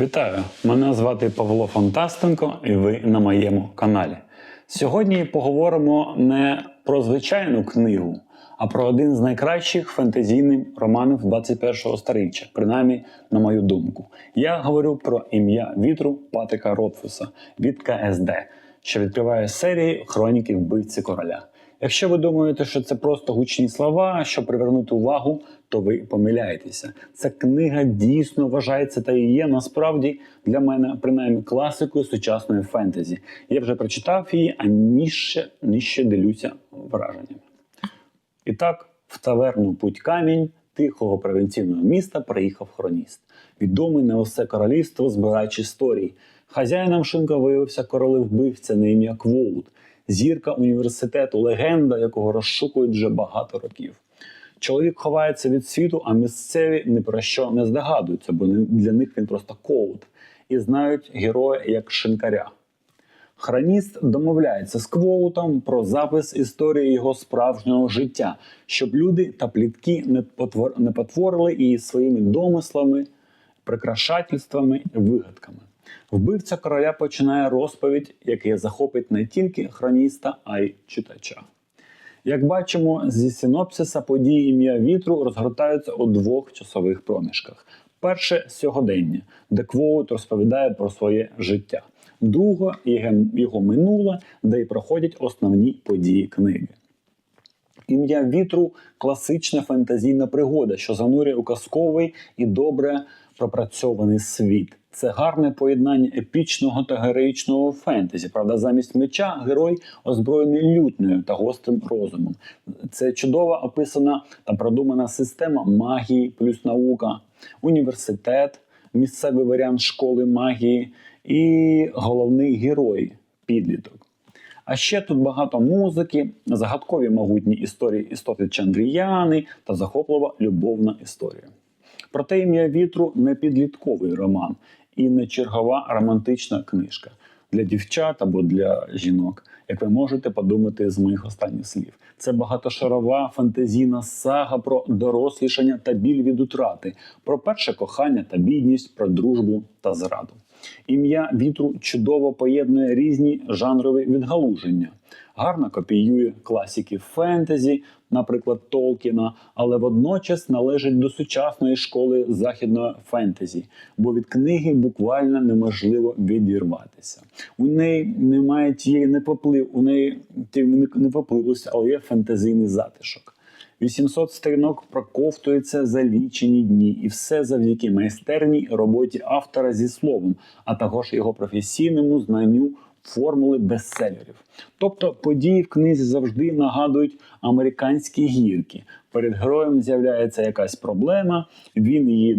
Вітаю! Мене звати Павло Фонтастенко, і ви на моєму каналі. Сьогодні поговоримо не про звичайну книгу, а про один з найкращих фентезійних романів 21-го сторіччя, принаймні, на мою думку. Я говорю про ім'я вітру Патрика Ротфуса від КСД, що відкриває серії хроніки вбивці короля. Якщо ви думаєте, що це просто гучні слова, щоб привернути увагу, то ви помиляєтеся. Ця книга дійсно вважається та і є насправді для мене принаймні класикою сучасної фентезі. Я вже прочитав її, а ніще, ніще делюся враженнями. І так, в таверну Путь Камінь тихого провінційного міста приїхав хроніст, відомий на усе королівство збирач історій. Хазяїном шинка виявився королев-вбивця на ім'я Квоут, зірка університету, легенда, якого розшукують вже багато років. Чоловік ховається від світу, а місцеві ні про що не здогадуються, бо для них він просто коут і знають героя як шинкаря. Хроніст домовляється з Квоутом про запис історії його справжнього життя, щоб люди та плітки не, потвор... не потворили її своїми домислами, прикрашательствами вигадками. Вбивця короля починає розповідь, яка захопить не тільки хроніста, а й читача. Як бачимо, зі синопсиса події ім'я вітру розгортаються у двох часових проміжках. Перше сьогодення, де Квоут розповідає про своє життя. Друге його минуле, де й проходять основні події книги. Ім'я вітру класична фантазійна пригода, що занурює у казковий і добре пропрацьований світ. Це гарне поєднання епічного та героїчного фентезі. Правда, замість меча герой озброєний лютнею та гострим розумом. Це чудово описана та продумана система магії плюс наука, університет, місцевий варіант школи магії і головний герой підліток. А ще тут багато музики, загадкові могутні історії істоти Чандріяни та захоплива любовна історія. Проте ім'я вітру не підлітковий роман і не чергова романтична книжка для дівчат або для жінок, як ви можете подумати з моїх останніх слів. Це багатошарова фантазійна сага про дорослішання та біль від утрати, про перше кохання та бідність, про дружбу та зраду. Ім'я вітру чудово поєднує різні жанрові відгалуження, гарно копіює класики фентезі, наприклад, Толкіна, але водночас належить до сучасної школи західної фентезі, бо від книги буквально неможливо відірватися. У неї немає тієї непоплив, у неї непопливості, але є фентезійний затишок. 800 сторінок проковтується за лічені дні, і все завдяки майстерній роботі автора зі словом, а також його професійному знанню формули бестселерів. Тобто події в книзі завжди нагадують американські гірки. Перед героєм з'являється якась проблема, він її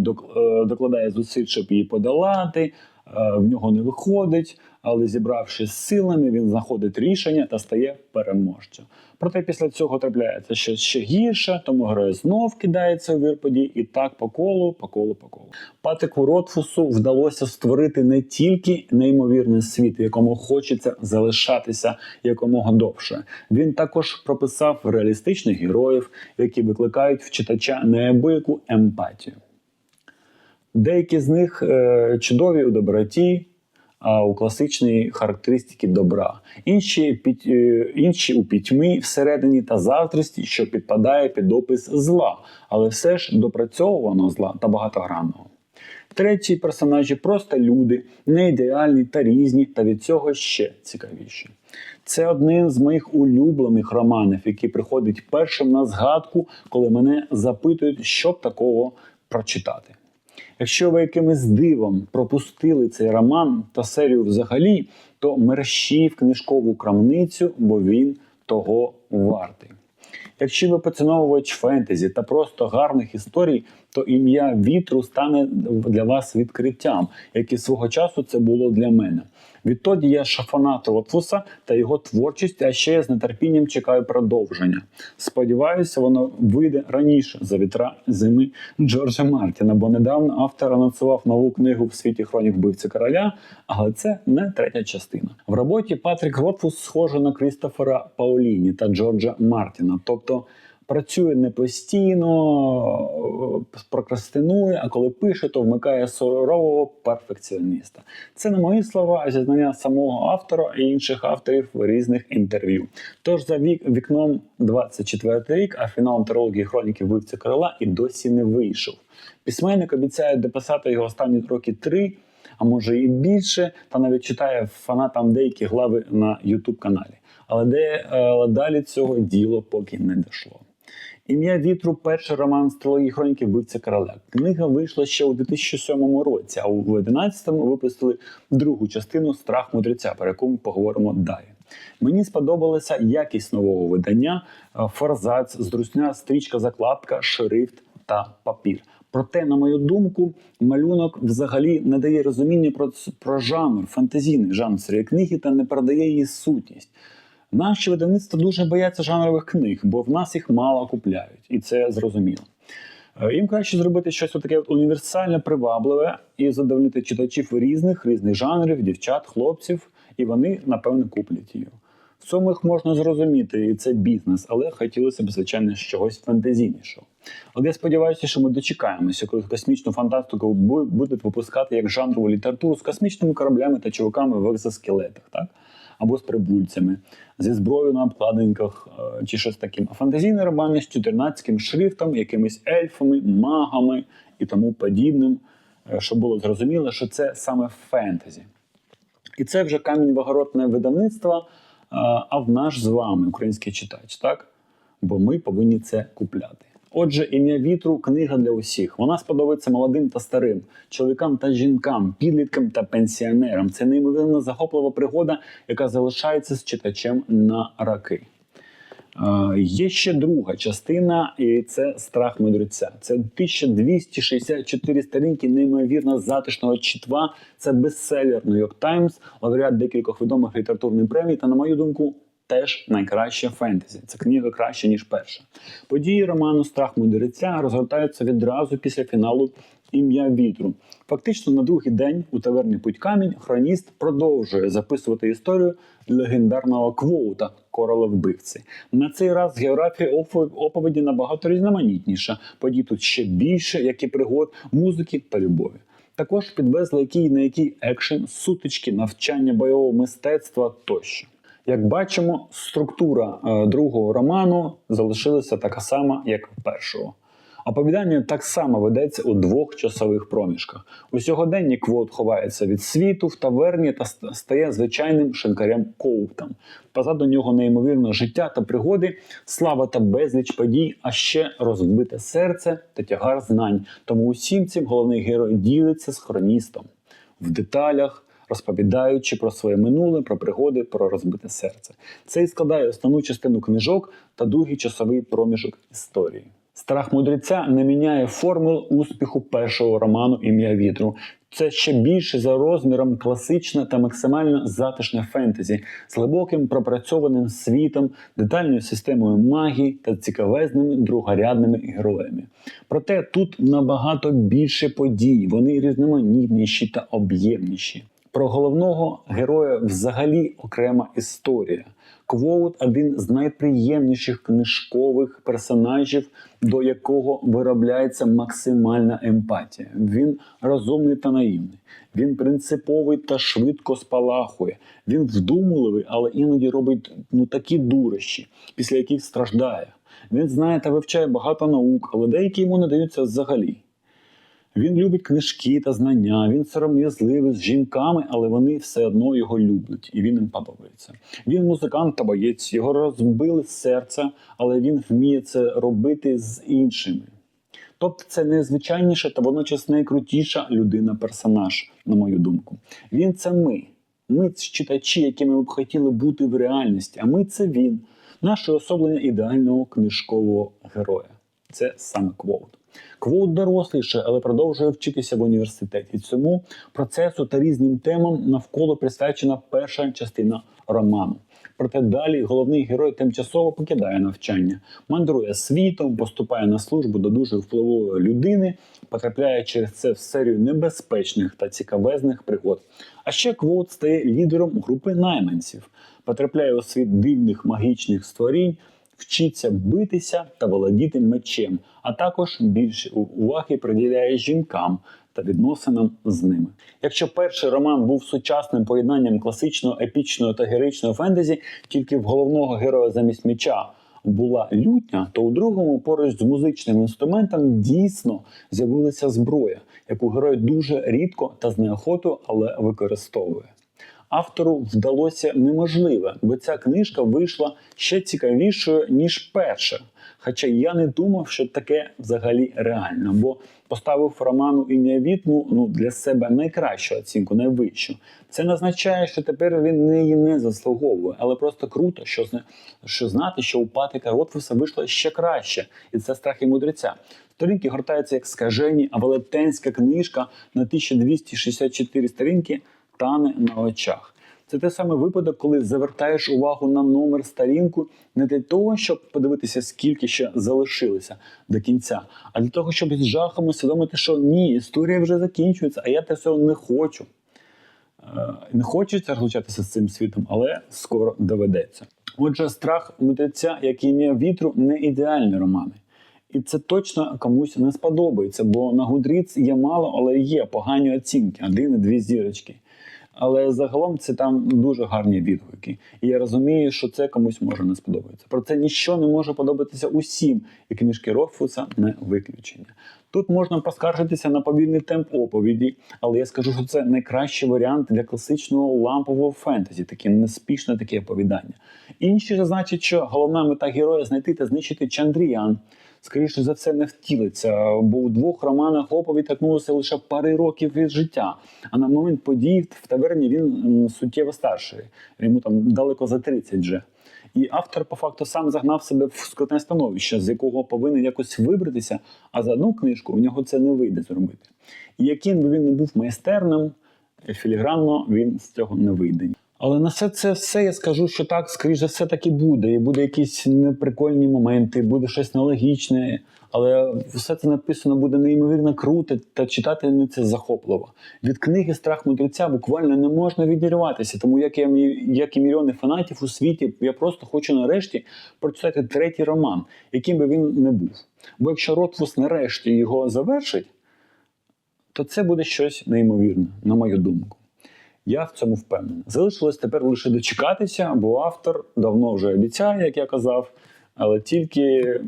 докладає зусиль, щоб її подолати. В нього не виходить, але зібравшись силами, він знаходить рішення та стає переможцем. Проте після цього трапляється щось ще гірше, тому герой знов кидається у вір подій і так по колу, по колу, по колу. Патику Ротфусу вдалося створити не тільки неймовірний світ, якому хочеться залишатися якомога довше. Він також прописав реалістичних героїв, які викликають в читача неабияку емпатію. Деякі з них е, чудові у доброті, а у класичній характеристики добра, інші під, е, інші у пітьмі всередині та завтрості, що підпадає під опис зла, але все ж допрацьовуваного зла та багатогранного. Треті персонажі просто люди, не ідеальні та різні, та від цього ще цікавіші. Це один з моїх улюблених романів, який приходить першим на згадку, коли мене запитують, що б такого прочитати. Якщо ви якимось дивом пропустили цей роман та серію взагалі, то мерщі в книжкову крамницю, бо він того вартий. Якщо ви поціновувач фентезі та просто гарних історій, то ім'я вітру стане для вас відкриттям, як і свого часу це було для мене. Відтоді я шафанат Ротфуса та його творчість, а ще я з нетерпінням чекаю продовження. Сподіваюся, воно вийде раніше за вітра зими Джорджа Мартіна, бо недавно автор анонсував нову книгу в світі хронік вбивці короля, але це не третя частина. В роботі Патрік Ротфус схожий на Крістофера Пауліні та Джорджа Мартіна, тобто Працює не постійно, е, прокрастинує, а коли пише, то вмикає сурового перфекціоніста. Це не мої слова, а зізнання самого автора і інших авторів в різних інтерв'ю. Тож за вік вікном 24 рік, а фінал антології хроніки вбивця короля і досі не вийшов. Письменник обіцяє дописати його останні роки три, а може і більше, та навіть читає фанатам деякі глави на Ютуб каналі. Але де е, але далі цього діло поки не дійшло. Ім'я вітру перший роман з трилогії хроніки вбивця короля. Книга вийшла ще у 2007 році, а у 2011-му випустили другу частину Страх мудреця, про яку ми поговоримо далі. Мені сподобалася якість нового видання, е, форзац, зручна стрічка, закладка, шрифт та папір. Проте, на мою думку, малюнок взагалі не дає розуміння про, про жанр, фантазійний жанр цієї книги та не передає її сутність. Наші видавництва дуже бояться жанрових книг, бо в нас їх мало купляють, і це зрозуміло. Е, Їм краще зробити щось таке універсальне, привабливе і задовольнити читачів різних різних жанрів, дівчат, хлопців, і вони напевно куплять її. В цьому їх можна зрозуміти, і це бізнес, але хотілося б, звичайно, чогось фантазійнішого. Але я сподіваюся, що ми дочекаємося, коли космічну фантастику будуть випускати як жанрову літературу з космічними кораблями та чуваками в екзоскелетах, так? Або з прибульцями, зі зброєю на обкладинках е, чи щось таким. А фантазійні романи з 14 шрифтом, якимись ельфами, магами і тому подібним, е, щоб було зрозуміло, що це саме фентезі. І це вже камінь вагородне видавництва, е, а в наш з вами, український читач, так? Бо ми повинні це купляти. Отже, ім'я вітру книга для усіх. Вона сподобається молодим та старим, чоловікам та жінкам, підліткам та пенсіонерам. Це неймовірно захоплива пригода, яка залишається з читачем на раки. Е, Є ще друга частина, і це страх мудреця. Це 1264 сторінки неймовірно затишного читва. Це бестселер New York Times, лауреат декількох відомих літературних премій. Та, на мою думку, теж найкраще фентезі. Це книга краще, ніж перша. Події роману Страх мудреця розгортаються відразу після фіналу ім'я вітру. Фактично на другий день у таверні Путь Камінь хроніст продовжує записувати історію легендарного квоута короля вбивці. На цей раз географія оповіді набагато різноманітніша. Подій тут ще більше, як і пригод, музики та любові. Також підвезли який на який екшен, сутички, навчання бойового мистецтва тощо. Як бачимо, структура е, другого роману залишилася така сама, як в першого. Оповідання так само ведеться у двох часових проміжках. У сьогоденні квот ховається від світу в таверні та стає звичайним шинкарем коутом. Позаду нього неймовірне життя та пригоди, слава та безліч подій, а ще розбите серце та тягар знань. Тому усім цим головний герой ділиться з хроністом в деталях. Розповідаючи про своє минуле, про пригоди, про розбите серце. Це і складає основну частину книжок та другий часовий проміжок історії. Страх мудреця не міняє формул успіху першого роману Ім'я вітру. Це ще більше за розміром класичне та максимально затишне фентезі з глибоким пропрацьованим світом, детальною системою магії та цікавезними другорядними героями. Проте тут набагато більше подій, вони різноманітніші та об'ємніші. Про головного героя взагалі окрема історія. Квоут один з найприємніших книжкових персонажів, до якого виробляється максимальна емпатія. Він розумний та наївний. Він принциповий та швидко спалахує. Він вдумливий, але іноді робить ну такі дурощі, після яких страждає. Він знає та вивчає багато наук, але деякі йому не даються взагалі. Він любить книжки та знання, він сором'язливий з жінками, але вони все одно його люблять, і він їм подобається. Він музикант та боєць, його розбили серце, але він вміє це робити з іншими. Тобто це найзвичайніша та водночас найкрутіша людина-персонаж, на мою думку. Він це ми. Ми це читачі, якими ми б хотіли бути в реальності, а ми це він, наше особлення ідеального книжкового героя. Це саме Квоут. Квоут доросліше, але продовжує вчитися в університеті. Цьому процесу та різним темам навколо присвячена перша частина роману. Проте далі головний герой тимчасово покидає навчання, мандрує світом, поступає на службу до дуже впливової людини, потрапляє через це в серію небезпечних та цікавезних пригод. А ще Квоут стає лідером групи найманців, потрапляє у світ дивних магічних створінь, вчиться битися та володіти мечем, а також більше уваги приділяє жінкам та відносинам з ними. Якщо перший роман був сучасним поєднанням класичного епічного та героїчного фентезі, тільки в головного героя замість меча була лютня, то у другому поруч з музичним інструментом дійсно з'явилася зброя, яку герой дуже рідко та з неохотою, але використовує. Автору вдалося неможливе, бо ця книжка вийшла ще цікавішою, ніж перша. Хоча я не думав, що таке взагалі реально, бо поставив роману ім'я Вітму ну, для себе найкращу оцінку, найвищу. Це не означає, що тепер він неї не заслуговує, але просто круто, що, що знати, що у Патріка Ротфуса вийшло ще краще, і це страхи мудреця. Сторінки гортаються як скажені, а велетенська книжка на 1264 сторінки тане на очах. Це той самий випадок, коли завертаєш увагу на номер сторінку не для того, щоб подивитися, скільки ще залишилося до кінця, а для того, щоб з жахом усвідомити, що ні, історія вже закінчується, а я те всього не хочу. Е, Не хочеться розлучатися з цим світом, але скоро доведеться. Отже, страх мудреця, як ім'я вітру, не ідеальні романи. І це точно комусь не сподобається, бо на Гудріц є мало, але є погані оцінки, один і дві зірочки. Але загалом це там дуже гарні відгуки. І я розумію, що це комусь може не сподобатися. Про це нічого не може подобатися усім, і книжки Рофуса не виключення. Тут можна поскаржитися на повільний темп оповіді, але я скажу, що це найкращий варіант для класичного лампового фентезі, таке неспішне таке оповідання. Інші ж значить, що головна мета героя знайти та знищити Чандріян. Скоріше за все, не втілиться, бо у двох романах оповідь торкнулося лише пари років від життя. А на момент подій в таверні він суттєво старший. Йому там далеко за 30 вже. І автор по факту сам загнав себе в скрутне становище, з якого повинен якось вибратися, а за одну книжку у нього це не вийде зробити. І яким би він не був майстерним, філігранно він з цього не вийде. Але на все це все я скажу, що так, скоріш за все, так і буде. І буде якісь неприкольні моменти, буде щось нелогічне. Але все це написано буде неймовірно круто, та читати не це захопливо. Від книги Страх мудреця буквально не можна відірватися. Тому як я як і мільйони фанатів у світі, я просто хочу нарешті прочитати третій роман, яким би він не був. Бо якщо Ротфус нарешті його завершить, то це буде щось неймовірне, на мою думку. Я в цьому впевнений. Залишилось тепер лише дочекатися, бо автор давно вже обіцяє, як я казав, але тільки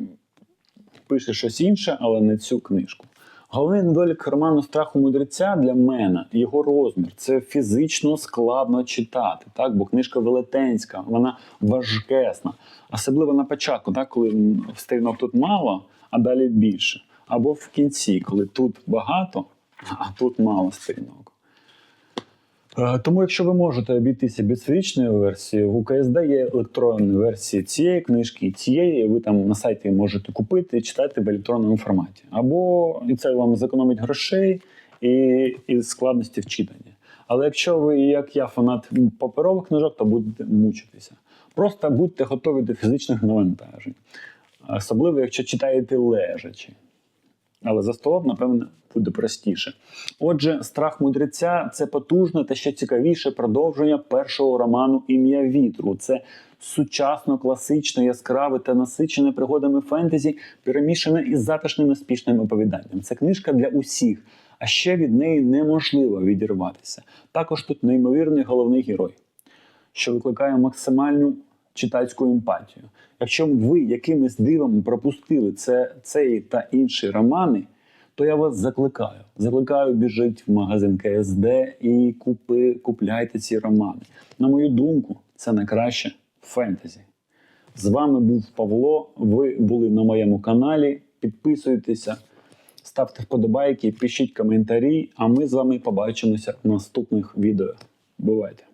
пише щось інше, але не цю книжку. Головний недолік роману Страху мудреця для мене його розмір. Це фізично складно читати, так? бо книжка велетенська, вона важкесна. Особливо на початку, так? коли сторінок тут мало, а далі більше. Або в кінці, коли тут багато, а тут мало сторінок. Е, Тому, якщо ви можете обійтися без фізичної версії, в УКСД є електронні версії цієї книжки і цієї. Ви там на сайті можете купити і читати в електронному форматі. Або і це вам зекономить грошей і, і складності вчитання. Але якщо ви, як я, фанат паперових книжок, то будете мучитися. Просто будьте готові до фізичних навантажень. Особливо, якщо читаєте лежачи. Але за столом, напевно, буде простіше. Отже, страх мудреця це потужне та ще цікавіше продовження першого роману Ім'я вітру. Це сучасно, класичне, яскраве та насичене пригодами фентезі, перемішане із затишним і спішним оповіданням. Це книжка для усіх, а ще від неї неможливо відірватися. Також тут неймовірний головний герой, що викликає максимальну читацьку емпатію. Якщо ви якимось дивом пропустили це, цей та інші романи, то я вас закликаю. Закликаю біжить в магазин КСД і купи, купляйте ці романи. На мою думку, це найкраще фентезі. З вами був Павло. Ви були на моєму каналі. Підписуйтеся, ставте вподобайки, пишіть коментарі, а ми з вами побачимося в наступних відео. Бувайте!